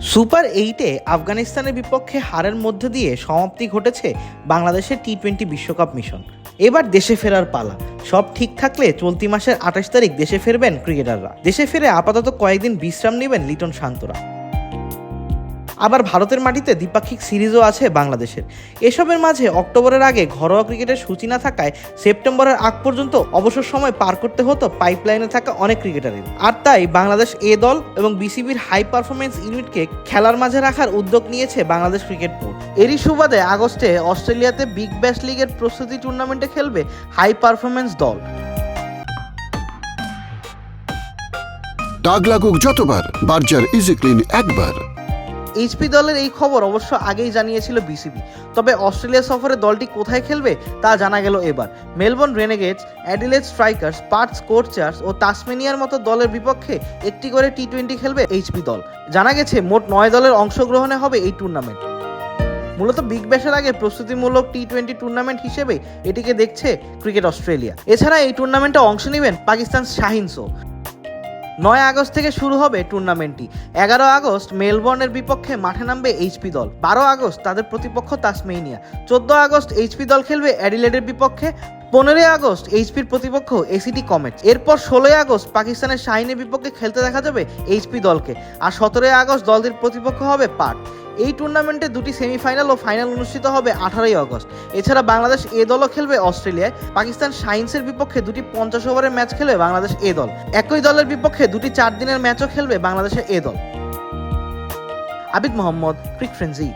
Super এইটে আফগানিস্তানের বিপক্ষে হারের মধ্য দিয়ে সমাপ্তি ঘটেছে বাংলাদেশের টি টোয়েন্টি বিশ্বকাপ মিশন। এবার দেশে ফেরার পালা। সব ঠিক থাকলে চলতি মাসের আঠাশ তারিখ দেশে ফিরবেন ক্রিকেটাররা। দেশে ফিরে আপাতত কয়েকদিন বিশ্রাম নেবেন লিটন শান্তরা। আবার ভারতের মাটিতে দ্বিপাক্ষিক সিরিজও আছে বাংলাদেশের। এসবের মাঝে অক্টোবরের আগে ঘরোয়া ক্রিকেটের সূচি না থাকায় সেপ্টেম্বরের আগ পর্যন্ত অবসর সময় পার করতে হতো পাইপলাইনে থাকা অনেক ক্রিকেটারের। আর তাই বাংলাদেশ এ দল এবং বিসিবির হাই পারফরমেন্স ইউনিটকে খেলার মাঝে রাখার উদ্যোগ নিয়েছে বাংলাদেশ ক্রিকেট বোর্ড। এরই সুবাদে আগস্টে অস্ট্রেলিয়াতে বিগ ব্যাশ লিগের প্রস্তুতি টুর্নামেন্টে খেলবে হাই পারফরমেন্স দল। দাগ লাগুক যতবার, বার্জার ইজি ক্লিন একবার। এইচপি দলের এই খবর অবশ্য আগেই জানিয়েছিল বিসিবি। তবে অস্ট্রেলিয়া সফরে দলটি কোথায় খেলবে তা জানা গেল এবার। Melbourne Renegades Adelaide Strikers Perth Scorchers ও তাসমেনিয়ার মতো দলের বিপক্ষে একটি করে টি টোয়েন্টি খেলবে এইচপি দল। জানা গেছে, মোট নয় দলের অংশগ্রহণে হবে এই টুর্নামেন্ট। মূলত বিগ ব্যাশের আগে প্রস্তুতিমূলক টি টোয়েন্টি টুর্নামেন্ট হিসেবে এটিকে দেখছে ক্রিকেট অস্ট্রেলিয়া। এছাড়া এই টুর্নামেন্টে অংশ নেবেন পাকিস্তান শাহিনসো নয় আগস্ট থেকে শুরু হবে টুর্নামেন্টটি এগারো আগস্ট মেলবোর্নের বিপক্ষে মাঠে নামবে এইচপি দল। বারো আগস্ট তাদের প্রতিপক্ষ তাসমেইনিয়া চোদ্দ আগস্ট এইচপি দল খেলবে অ্যাডিলেডের বিপক্ষে। পনেরোই আগস্ট এইচপির প্রতিপক্ষ এসিটি কমেট এরপর ষোলোই আগস্ট পাকিস্তানের শাহিনের বিপক্ষে খেলতে দেখা যাবে এইচপি দলকে। আর সতেরোই আগস্ট দলটির প্রতিপক্ষ হবে পাক এই টুর্নামেন্টে দুটি সেমিফাইনাল ও ফাইনাল অনুষ্ঠিত হবে আঠারোই অগস্ট এছাড়া বাংলাদেশ এ দলও খেলবে অস্ট্রেলিয়ায়। পাকিস্তান সায়েন্সের বিপক্ষে দুটি পঞ্চাশ ওভারের ম্যাচ খেলবে বাংলাদেশ এ দল। একই দলের বিপক্ষে দুটি চার দিনের ম্যাচও খেলবে বাংলাদেশের এ দল। আবিদ মোহাম্মদ, ক্রিক ফ্রেন্সি।